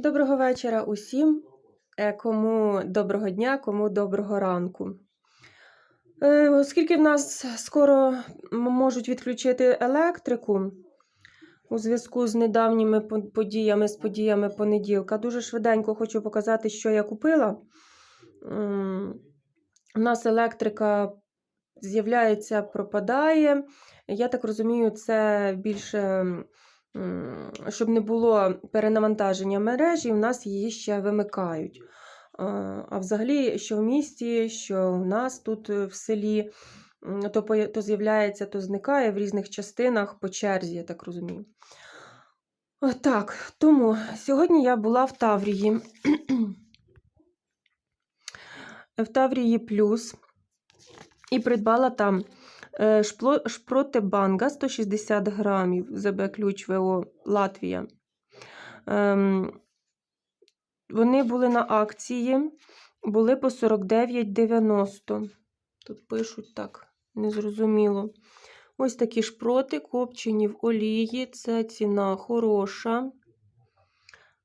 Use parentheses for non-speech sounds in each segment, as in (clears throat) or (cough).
Доброго вечора усім, е, кому доброго дня, кому доброго ранку. Е, Оскільки в нас скоро можуть відключити електрику у зв'язку з недавніми подіями, з подіями понеділка, дуже швиденько хочу показати, що я купила. У нас електрика з'являється, пропадає. Я так розумію, це більше, щоб не було перенавантаження мережі, у нас її ще вимикають. А взагалі, що в місті, що в нас тут е, в селі, то, то з'являється, то зникає в різних частинах по черзі, я так розумію. Так, тому сьогодні я була в Таврії. (clears throat) В Таврії Плюс і придбала там шпроти банга 160 грамів ЗБ ключ ВО Латвія. Ем, вони були на акції, були по 49,90. Тут пишуть так, незрозуміло. Ось такі шпроти, копчені в олії. Це ціна хороша.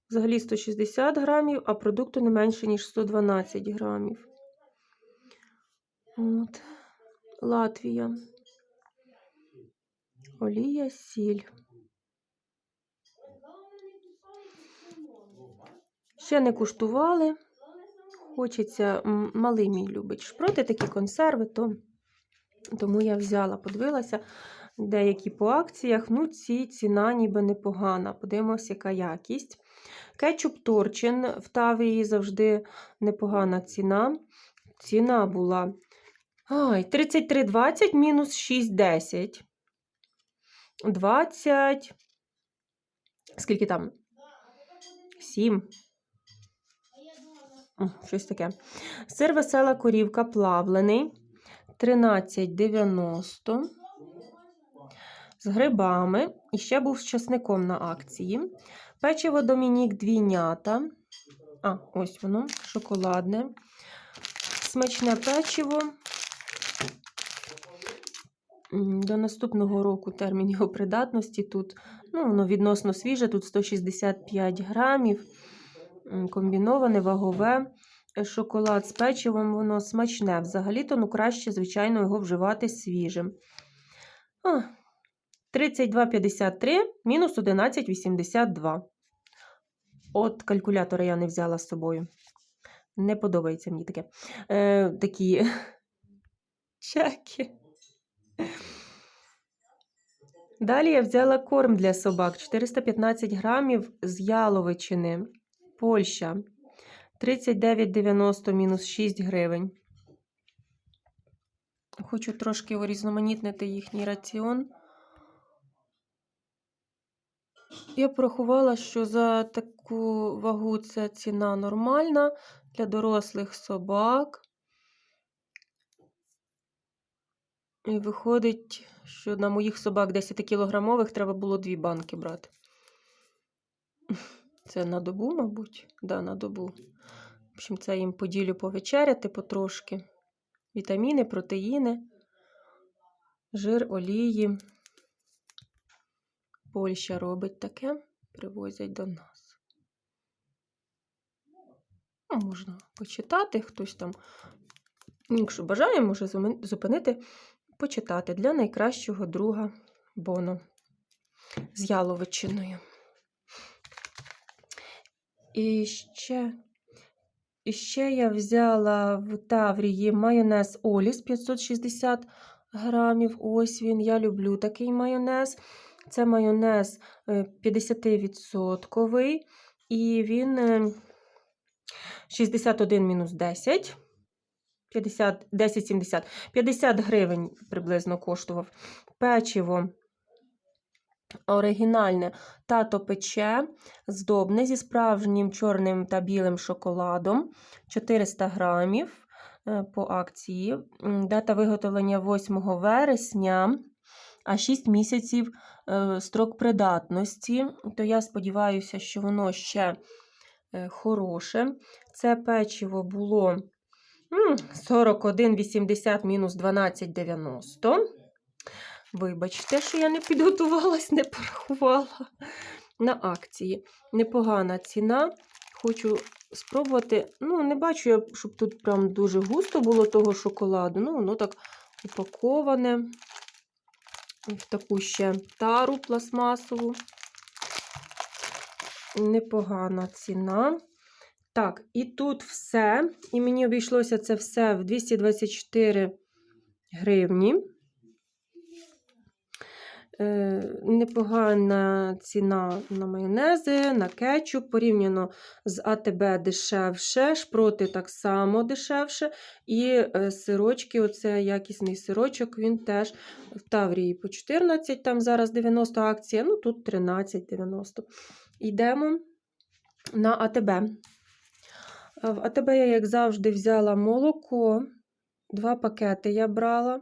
Взагалі 160 грамів, а продукту не менше, ніж 112 грамів. От. Латвія. Олія, сіль. Ще не куштували. Хочеться, малий мій любить шпроти, такі консерви, то, тому я взяла, подивилася, деякі по акціях. Ну, ці ціна ніби непогана. Подивимося, яка якість. Кетчуп Торчин в Таврії завжди непогана ціна. Ціна була ай, 33,20 мінус 6,10. 20. Скільки там? 7. О, Щось таке. Сир весела корівка плавлений. 13,90. З грибами. І ще був з часником на акції. Печиво Домінік двійнята. А, ось воно, шоколадне. Смачне печиво. До наступного року термін його придатності тут ну, воно відносно свіже, тут 165 грамів. Комбіноване, вагове. Е, Шоколад з печивом, воно смачне. Взагалі-то ну, краще, звичайно, його вживати свіжим. 32,53 мінус 11,82. От калькулятора я не взяла з собою. Не подобається мені таке. Е, такі (laughs) чеки. Далі я взяла корм для собак 415 грамів з яловичини. Польща. 39,90 мінус 6 гривень. Хочу трошки урізноманітнити їхній раціон. Я порахувала, що за таку вагу це ціна нормальна для дорослих собак. І виходить, що на моїх собак 10-кілограмових треба було дві банки брати. Це на добу, мабуть? Да, на добу. В общем, це їм поділю повечеряти потрошки. Вітаміни, протеїни, жир, олії. Польща робить таке, привозять до нас. Ну, Можна почитати, хтось там, якщо бажає, може зупинити, почитати для найкращого друга Боно з яловичиною. І ще, і ще я взяла в Таврії майонез Оліс 560 грамів. Ось він. Я люблю такий майонез. Це майонез е, 50%. І він е, 61 мінус 10. 50, 10,70. 50 гривень приблизно коштував. Печиво оригінальне тато пече, здобне зі справжнім чорним та білим шоколадом 400 грамів е, по акції. Дата виготовлення 8 вересня, а 6 місяців е, строк придатності. То я сподіваюся, що воно ще е, хороше. Це печиво було 41,80 мінус 12,90. Вибачте, що я не підготувалась, не порахувала. на акції. Непогана ціна. Хочу спробувати. Ну, не бачу я, щоб тут прям дуже густо було того шоколаду. Ну, воно так упаковане в таку ще тару пластмасову. Непогана ціна. Так, і тут все. І мені обійшлося це все в 224 гривні. Е, непогана ціна на майонези, на кетчуп, порівняно з АТБ дешевше, шпроти так само дешевше. І е, сирочки, оце якісний сирочок, він теж в Таврії по 14, там зараз 90 акція, ну тут 13,90. Йдемо на АТБ. А В АТБ я, як завжди, взяла молоко. Два пакети я брала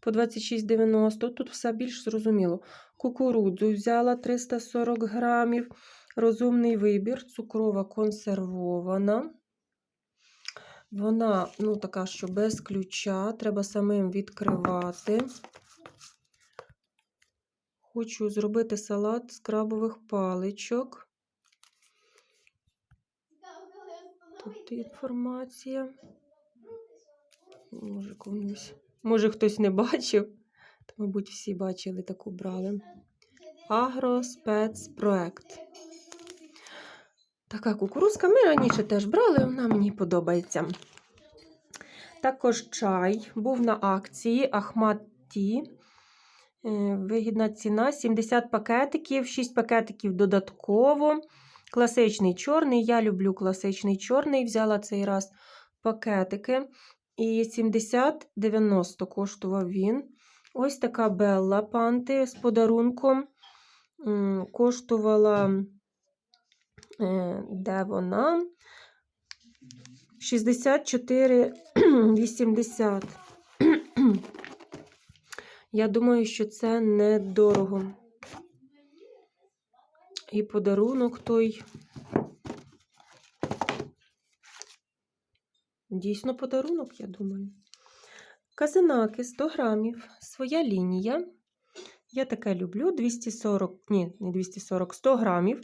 по 26,90. Тут все більш зрозуміло. Кукурудзу взяла 340 грамів. Розумний вибір, цукрова консервована. Вона, ну, така, що без ключа, треба самим відкривати. Хочу зробити салат з крабових паличок. Тут інформація. Може, комусь. Може, хтось не бачив. То, мабуть, всі бачили таку брали. Агроспецпроект. Така кукурузка. Ми раніше теж брали, вона мені подобається. Також чай був на акції Ахмат Ті. Е, Вигідна ціна 70 пакетиків, 6 пакетиків додатково. Класичний чорний. Я люблю класичний чорний. Взяла цей раз пакетики. І 70-90 коштував він. Ось така Белла Панти з подарунком. Коштувала, е, де вона? 64,80. (clears throat) (clears throat) Я думаю, що це недорого. І подарунок той. Дійсно подарунок, я думаю. Казинаки 100 грамів, своя лінія. Я таке люблю. 240, ні, не 240, 100 грамів,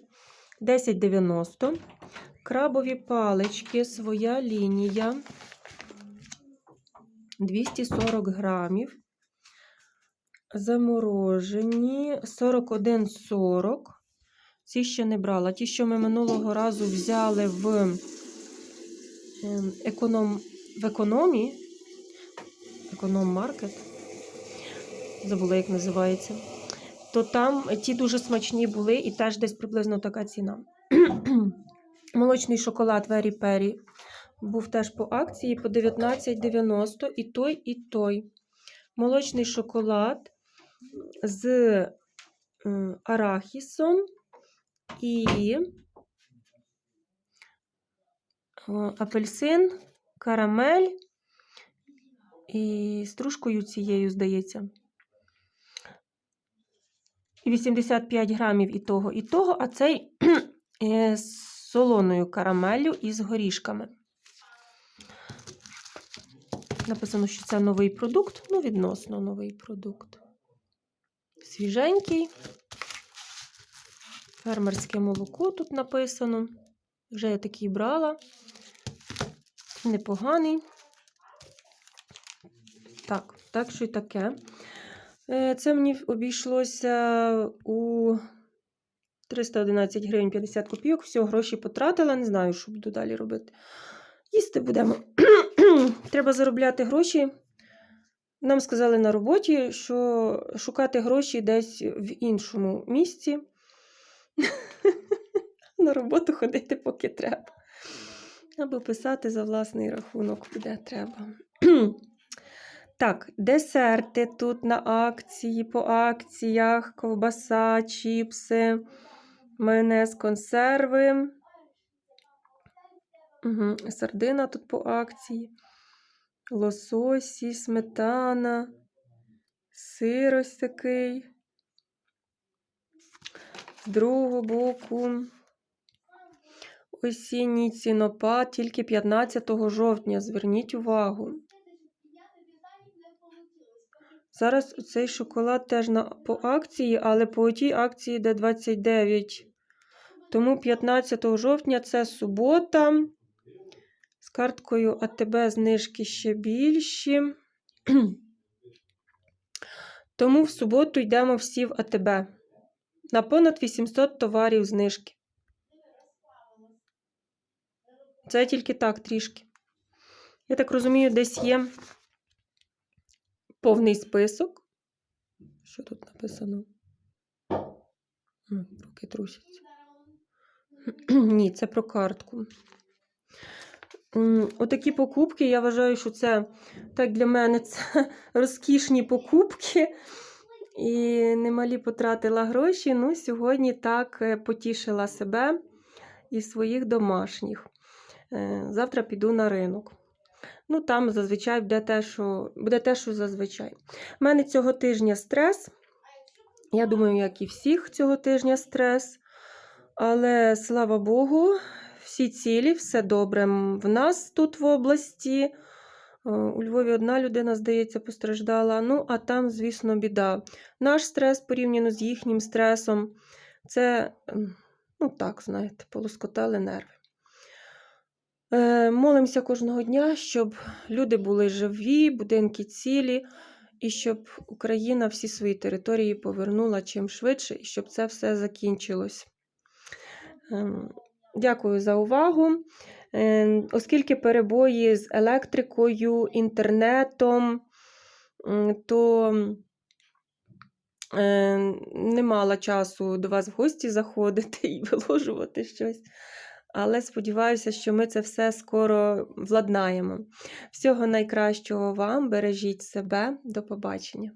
10,90. Крабові палички, своя лінія. 240 грамів. Заморожені 41,40. Ці ще не брала. Ті, що ми минулого разу взяли в ем, економ, в економі, економ-маркет, забула, як називається, то там ті дуже смачні були і теж десь приблизно така ціна. (clears throat) Молочний шоколад Вері Пері був теж по акції по 19,90 і той, і той. Молочний шоколад з арахісом і апельсин, карамель і стружкою цією, здається. І 85 грамів і того, і того, а цей (clears throat) е, з солоною карамеллю і з горішками. Написано, що це новий продукт, ну, відносно новий продукт. Свіженький. Фермерське молоко тут написано. Вже я такий брала. Непоганий. Так, так що й таке. Е, Це мені обійшлося у 311 гривень 50 копійок. Все, гроші потратила. Не знаю, що буду далі робити. Їсти будемо. (clears throat) Треба заробляти гроші. Нам сказали на роботі, що шукати гроші десь в іншому місці. (laughs) На роботу ходити, поки треба. Або писати за власний рахунок, де треба. (clears throat) Так, десерти тут на акції, по акціях, ковбаса, чіпси, майонез, консерви. Угу. Сардина тут по акції. Лососі, сметана, сир ось такий. З другого боку. Осінній цінопад тільки 15 жовтня. Зверніть увагу. Зараз цей шоколад теж на, по акції, але по тій акції, де 29 Тому 15 жовтня це субота. З карткою АТБ знижки ще більші. (clears throat) Тому в суботу йдемо всі в АТБ. На понад 800 товарів знижки. Це тільки так трішки. Я так розумію, десь є повний список. Що тут написано? Руки трусяться. (clears throat) Ні, це про картку. Отакі покупки, я вважаю, що це так для мене це (laughs) розкішні покупки. І немалі потратила гроші. Ну, сьогодні так е, потішила себе і своїх домашніх. Е, Завтра піду на ринок. Ну, там зазвичай буде те, що, буде те, що зазвичай. У мене цього тижня стрес. Я думаю, як і всіх цього тижня стрес. Але слава Богу, всі цілі, все добре в нас тут в області. Е, У Львові одна людина, здається, постраждала. Ну, а там, звісно, біда. Наш стрес порівняно з їхнім стресом. Це, ну так, знаєте, полоскотали нерви. Е, Молимося кожного дня, щоб люди були живі, будинки цілі, і щоб Україна всі свої території повернула чим швидше, і щоб це все закінчилось. Ем, Дякую за увагу. Е, Оскільки перебої з електрикою, інтернетом, то е, не мала часу до вас в гості заходити і (laughs) виложувати щось. Але сподіваюся, що ми це все скоро владнаємо. Всього найкращого вам, бережіть себе, до побачення.